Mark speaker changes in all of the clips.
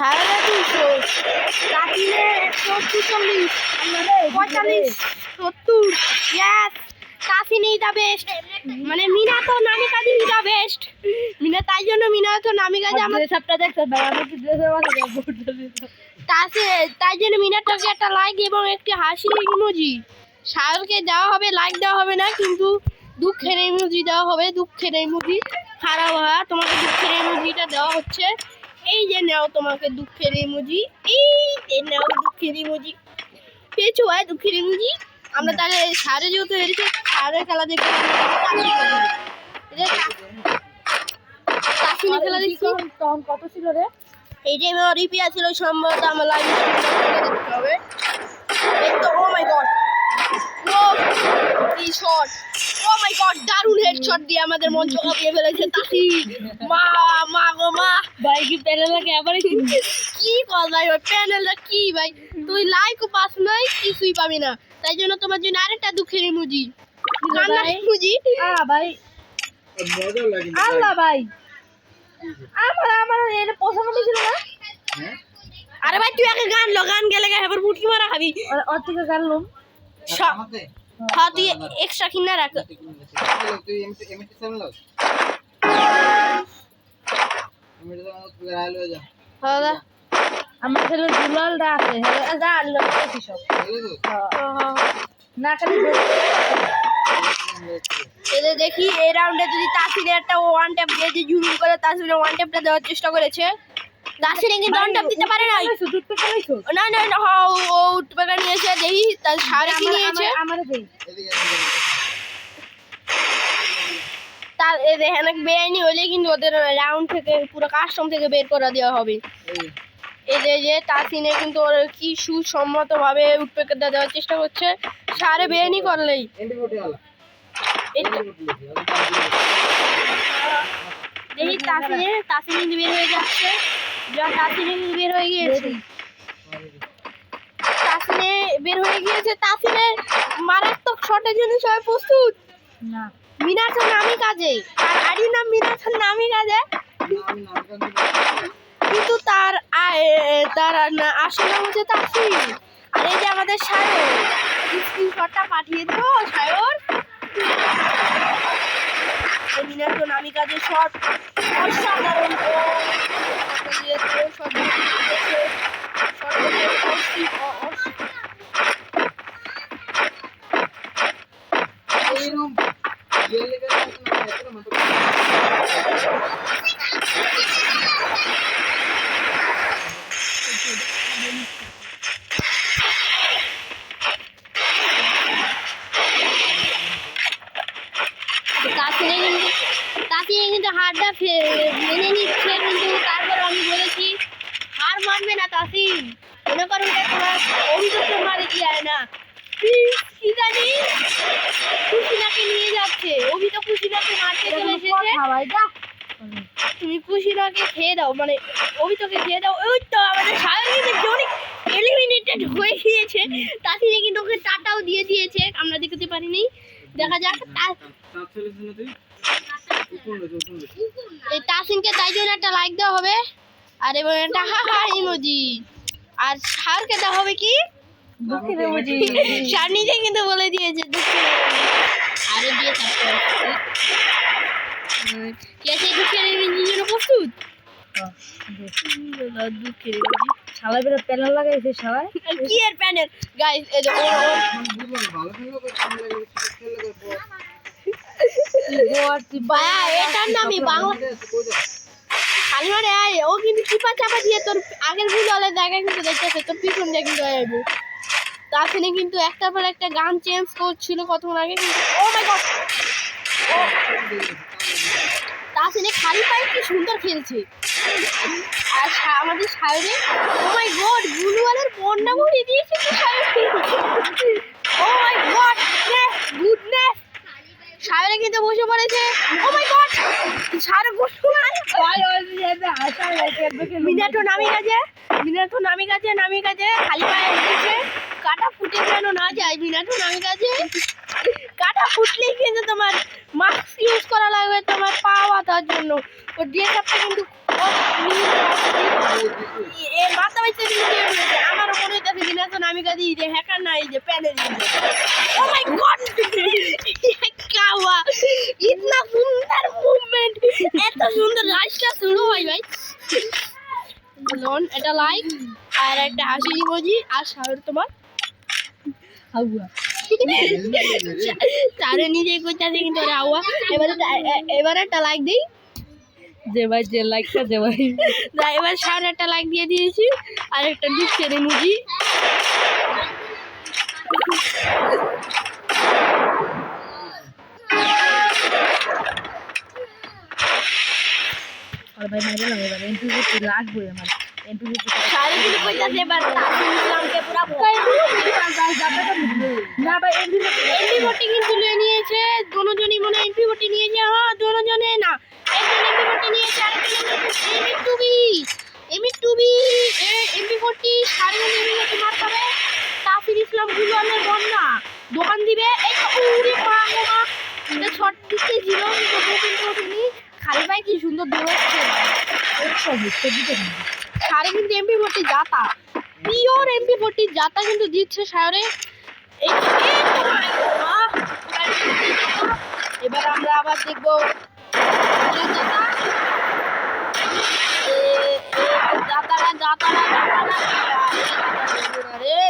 Speaker 1: সাড়ে দুশো কাটিলে একশো চুচল্লিশ পঁয়তাল্লিশ সত্তর ইয়াস কাশিনেই দা বেস্ট মানে মিনা তো নামি কাজে দা বেস্ট মিনা তাই জন্য মিনা তো নামি কাজে আমার
Speaker 2: সবটা দেখছ ভাই আমার কি ড্রেসের মাথা
Speaker 1: তাতে তাই জন্য মিনারটাকে একটা লাইক এবং একটি হাসি ইমোজি সায়রকে দেওয়া হবে লাইক দেওয়া হবে না কিন্তু দুঃখের ইমোজি দেওয়া হবে দুঃখের ইমোজি খারাপ হওয়া তোমাকে দুঃখের ইমোজিটা দেওয়া হচ্ছে। এই যে নাও তোমাকে দুঃখের ইমোজি এই যে নাও দুঃখের ইমোজি। পেয়েছ ভাই দুঃখের ইমোজি? আমরা তাহলে সারে যেহেতু এসেছি সারের খেলা কাশিনে খেলা দেখছি।
Speaker 2: কত ছিল রে?
Speaker 1: এই যে আমার রিপিয়া ছিল সম্ভবত আমার লাইভ দেখতে হবে। এই তো ও মাই গড ও কি শট মাই গড দারুণ হেডশট দিয়ে আমাদের মঞ্চ কাঁপিয়ে ফেলেছে তাহি মা মা গো মা।
Speaker 2: ভাই কি প্যানেলাকে আবারই কিনবে
Speaker 1: কি কল ভাই ওই প্যানেলটা কি ভাই? তুই লাইকও পাস নাই কিছুই পাবি না। তাই জন্য তোমার জন্য আরেকটা দুঃখের ইমোজি কান্নার? ইমোজি
Speaker 2: আ ভাই। আল্লাহ ভাই। আমার আমার এটা পছন্দ ছিল না?
Speaker 1: আরে ভাই তুই আগে গান লো গান গেলে এবার মুটকি মারা খাবি।
Speaker 2: গানলাম
Speaker 1: সব
Speaker 3: আমাতে
Speaker 1: হ্যাঁ তুই এক্সট্রা কিনা রাখ।
Speaker 3: হয়ে
Speaker 2: আমার ছেলে দুলালটা আছে হ্যাঁ যা আল্লাহ কি সব। না খালি
Speaker 1: এদের দেখি এই রাউন্ডে যদি তাসিরে একটা ওয়ান ট্যাপ দিয়ে যে জুম করে তাসিরে ওয়ান ট্যাপটা দেওয়ার চেষ্টা করেছে। তাসিরে কিন্তু ওয়ান দিতে পারে নাই। না না না হ্যাঁ, ও ও উঠবেটা নিয়েছে দেখি তার সাড়ে কি নিয়েছে
Speaker 2: আমার দেই।
Speaker 3: এদিকে
Speaker 1: তার এ দেখেন বেআইনি হলে কিন্তু ওদের রাউন্ড থেকে পুরো কাস্টম থেকে বের করে দেওয়া হবে।
Speaker 3: এই
Speaker 1: এই যে যে তাসিনে কিন্তু ওর কি সুসম্মত ভাবে দেওয়ার চেষ্টা করছে। সারে বেআইনি করলেই। দেখি তাসিনে তাসিনে কিন্তু বের হয়ে যাচ্ছে। যা তাসিনে বের হয়ে গিয়েছে। তাসিনে বের হয়ে গিয়েছে। তাসিনে মারাত্মক শটের জন্য সবাই প্রস্তুত।
Speaker 2: না।
Speaker 1: মিনাসের নামই কাজে। তার আইডির নাম মিনাসের নামই কাজে। কিন্তু তার তার না- আসল নাম হচ্ছে তাসিন। আর এই যে আমাদের সায়র স্ক্রিনশটটা পাঠিয়ে দেবো সায়র এই মিনাসের নামই কাজে শট অসাধারণ ও দিয়েছে, shot দিয়েছে, shot দিয়েছে, অসি- অ- অস-
Speaker 3: এইরকম গেলে গেলে না এত মত
Speaker 1: তাসিনে কিন্তু তাসিনে কিন্তু হারটা ফে- মেনে নিচ্ছে কিন্তু তারপর আমি বলেছি হার মানবে না তাসিন মনে করো এটা তোমার অভিযোগ মারে কি হয় না। Please, কি জানি? খুশিনাকে নিয়ে যাচ্ছে। অভি তো খুশিনাকে মারতে চলে এসেছে। তুমি খুশিনাকে খেয়ে দাও। মানে অভি তোকে খেয়ে দাও। ওই তো আমাদের সায়র জনি এলিমিনেটেড হয়ে গিয়েছে। তাসিনে কিন্তু ওকে টাটাও দিয়ে দিয়েছে। আমরা দেখতে পারিনি। দেখা যাক। এই তাসিনকে তাই জন্য একটা লাইক দেওয়া হবে। আর এবং একটা হা হা ইমোজি আর সারকে দেওয়া হবে কি সার নিজে কিন্তু বলে দিয়েছে। আরও দিয়ে থাকতে হবে কি আছে দুঃখের ইমোজির জন্য প্রস্তুত দুঃখের emoji।
Speaker 2: শালা বেরে প্যানেল লাগাইছে সবাই
Speaker 1: কি এর প্যানেল গাইস এই যে ওর ওর
Speaker 3: ভালো
Speaker 1: এটার নামই বাংলা মানে আয় ও কিন্তু চিপা চাপা দিয়ে তোর আগের ভিডিওলে জায়গা কিন্তু দেখতেছে, তোর পিছন দিয়ে কিন্তু আইবো তাছাড়া কিন্তু একটার পর একটা গান চেঞ্জ করছিল কতক্ষণ আগে কিন্তু, ও মাই গড ও। খালি পায়ে কি সুন্দর খেলছে। আর আমাদের সায়রে, ও মাই গড গুলওয়ালের বন্যা ভরে দিয়েছে তো সায়রে? ও মাই গড গুডনেস সায়রে কিন্তু বসে পড়েছে, ও মাই গড সায়রে বসে মিনাটো নামি গেছে মিনাটো নামি গেছে নামি গেছে খালি পায়ে উঠেছে কাটা ফুটে যেন না যায়, মিনাটো নামি গেছে কাটা ফুটলেই কিন্তু তোমার মাস্ক ইউজ করা লাগবে, তোমার পা জন্য। ওর ড্রেস আপটা কিন্তু মাথা আমার মনে হইতাছে বিনাশন আমি কাদি যে হ্যাকার না এই যে প্যানেল ও মাই গড কাওয়া ইতনা সুন্দর মুভমেন্ট এত সুন্দর রাস্তা শুরু হয় ভাই এটা লাইক আর একটা হাসি ইমোজি আর সাগর তোমার হাওয়া তারে নিজে কইতাছে কিন্তু হাওয়া এবারে এবারে একটা লাইক দিই।
Speaker 2: যে ভাই যে লাইকটা যে ভাই।
Speaker 1: না, এবার সাড়ে একটা লাইক দিয়ে দিয়েছি আর একটা দুঃখের ইমোজি
Speaker 2: আর ভাই মাইরে লাগে এবার এন্ট্রি করতে লাগবে আমার। না
Speaker 1: এমপি ভোটে নিয়ে নিয়েছে হ্যাঁ দুজনে না এমপি ভোটে নিয়েছে MP to be MP to be MP দোকান দিবে। গো এটা কিন্তু খালি ভাই কি সুন্দর দৌড়াচ্ছে
Speaker 2: না
Speaker 1: সারে কিন্তু এমপি ফোরটি জাতা পিওর এমপি ফোরটি জাতা কিন্তু দিচ্ছে সারে! এবার আমরা আবার দেখব জাতা। না জাতা না জাতা না রে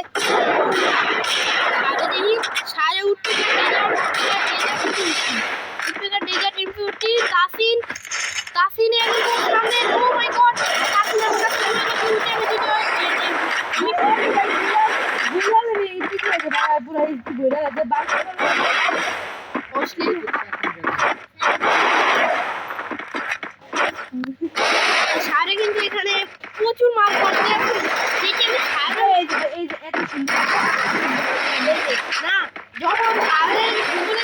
Speaker 1: সারে দেখি সারে উঠতে উঠতে ডেজার্ট এমপি উঠি তাসিন তাসিন একদম সামনে ও মাই গড তাসিন আমার সামনে উঠে উঠে
Speaker 2: বুঝলাম রে এন্ট্রি করে এন্ট্রি করে
Speaker 1: অশ্লীল সারে কিন্তু এখানে প্রচুর মাল করতে দেখি আমি সারে
Speaker 2: এই যে এই যে এত সুন্দর।
Speaker 1: না যখন সারে গুগলে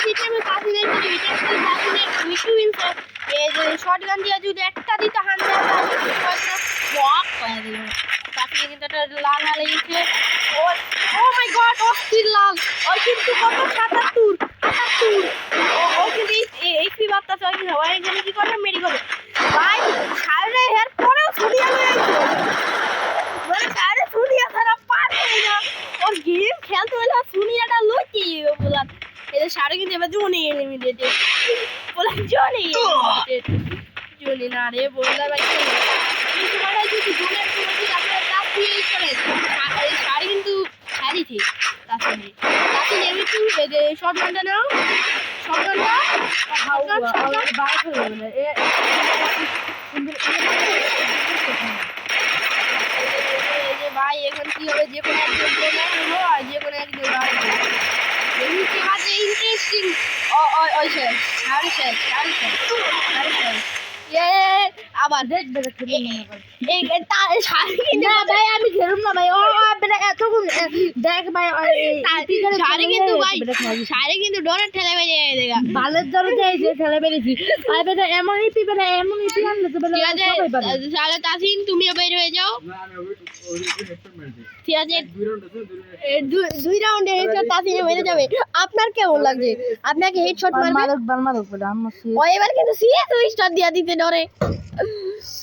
Speaker 1: আমি ইনসে এই যে শর্ট গান দিয়ে যদি একটা দিতে হান দেয় বক করে দিল। কিন্তু একটা লাল লাল লেগেছে ও মাই গড অস্থির লাল। ওই কিন্তু কত সাতাত্তর আটাত্তর ও কিন্তু এইচপি বার্তাছে ওই কিন্তু ওই এখানে কি করবে? মেরি করবে ভাই সারে হের পরেও ছুটি আমি মানে সারে ছুটি আসার পারে না ওর গেম খেলতে হলে সুনিয়াটা লুচি বলা? এটা সারে কিন্তু এবার জনি এলিমিনেটেড বলা জনি এলিমিনেটেড জনি না রে বললা ভাই কিন্তু যদি জনের কোনো যদি আপনার কাজ করে সারে কিন্তু হ্যারি ঠিক তাসিনে এমনি শর্ট গানটা নাও শর্ট গানটা গান শর্ট ভাই এখন কি হবে যে কোনো একজন হলো আর যে কোনো একজন ইন্টারেস্টিং ওই শেষ আরে শেষ আরে শেষ আরে আবার
Speaker 2: ভাই আমি না ভাই। ও এতক্ষণ দেখ ভাই
Speaker 1: কিন্তু ভাই শাড়ি কিন্তু ডোনার ঠেলে বেজে দেখা
Speaker 2: বালের জন্য যে খেলে বেরিয়েছি। আর বেটা এমন ইপি বেটা এমন ইপি আনলে তো বেটা
Speaker 1: ঠিক আছে
Speaker 2: সবাই পাবে
Speaker 1: তাহলে তাসিন তুমিও বের হয়ে যাও। ঠিক আছে।
Speaker 3: দুই রাউন্ড
Speaker 1: হেডশট তাসিনে মেরে যাবে। আপনার কেমন লাগছে? আপনাকে হেডশট মারবে?
Speaker 2: মারক বাল মারক আমার
Speaker 1: ও এবার কিন্তু সিএস স্টার দিয়া দিতে ডরে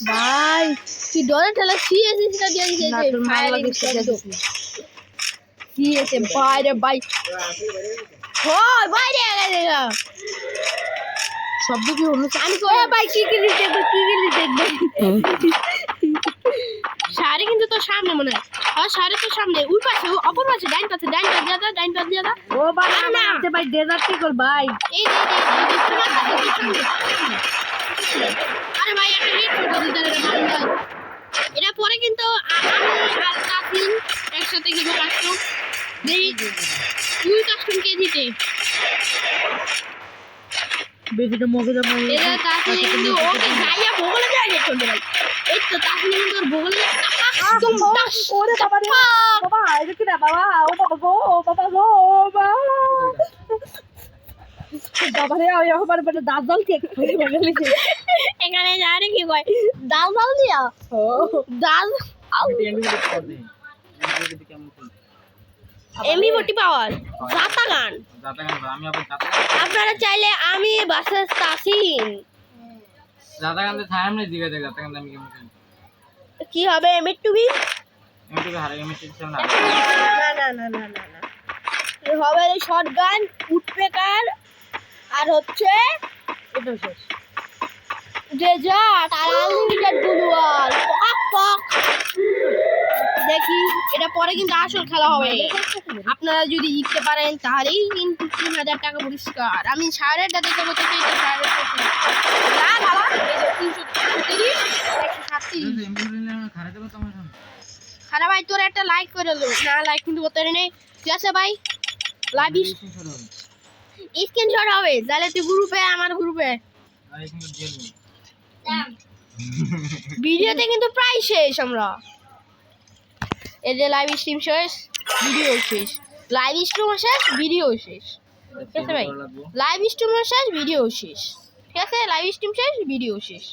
Speaker 1: ভাই তুই ডরে ঠেলা সিএস স্টার দিয়া
Speaker 2: তোর মার লাগে
Speaker 1: বাইরে বাই হয় বাইরে গেছে গা।
Speaker 2: শব্দ কি হলো
Speaker 1: আমি কই ভাই কি কি দেখবে কি কি দেখবে শাড়ি কিন্তু তোর সামনে মনে হয় আর শাড়ি তোর সামনে উই পাশে অপর পাশে ডাইন পাশে ডাইন পাশে দাদা ডাইন পাশে দাদা
Speaker 2: ও ভাই
Speaker 1: না,
Speaker 2: ভাই ডেজার্ট কি কর ভাই
Speaker 1: এই এই এই তোমার কাছে কি? আরে ভাই একটা দিতে এটা পরে কিন্তু আমি আর কাসিম একসাথে গেবো কাস্টম দেখি তুই কাস্টম কে এটা কাসিম কিন্তু ওকে যাইয়া ভোগলে যায় রে ছোট ভাই। এই তো কাসিম কিন্তু ওর ভোগলে একদম টাস
Speaker 2: ওরে বাবা রে। বাবা এটা কি রে বাবা ও বাবা গো ও বাবা গো বাবা। বাবা রে আমার
Speaker 1: এখানে জানে কি কয়। ডাল ডাল দিয়া?
Speaker 3: করে খেলছে
Speaker 1: এমনি মোটি পাওয়ার? জাতা গান
Speaker 3: গান
Speaker 1: আপনারা চাইলে আমি বাসার তাসিন।
Speaker 3: দেখ যাতা কান্দে আমি কেমন
Speaker 1: কি হবে মিট্টুবি
Speaker 3: আমি তোকে হারাই আমি ঠিক না
Speaker 1: না না না না না। না হবে শর্ট গান উঠপেকার আর হচ্ছে
Speaker 2: এটা শেষ।
Speaker 1: ডেজার্ট আর আনলিমিটেড গুলওয়াল পক পক। দেখি এটা পরে কিন্তু আসল খেলা হবে। আপনারা যদি জিততে পারেন তাহলেই কিন্তু তিন হাজার টাকা পুরস্কার। আমি সাড়েটা দেখে বলতে চাই সাড়ে খারাপ ভাই তোর একটা লাইক করে দেবো না লাইক কিন্তু করতে নেই। ঠিক আছে ভাই? লাইভ স্ক্রিনশট হবে। তাহলে তুই গ্রুপে আমার গ্রুপে
Speaker 3: আর এখানে জেল নেই
Speaker 1: ভিডিওতে কিন্তু প্রায় শেষ আমরা। এই যে লাইভ স্ট্রিম শেষ ভিডিও শেষ। লাইভ স্ট্রিম শেষ ভিডিও শেষ। ঠিক আছে ভাই? লাইভ স্ট্রিম শেষ ভিডিও শেষ। ঠিক আছে? লাইভ স্ট্রিম শেষ ভিডিও শেষ।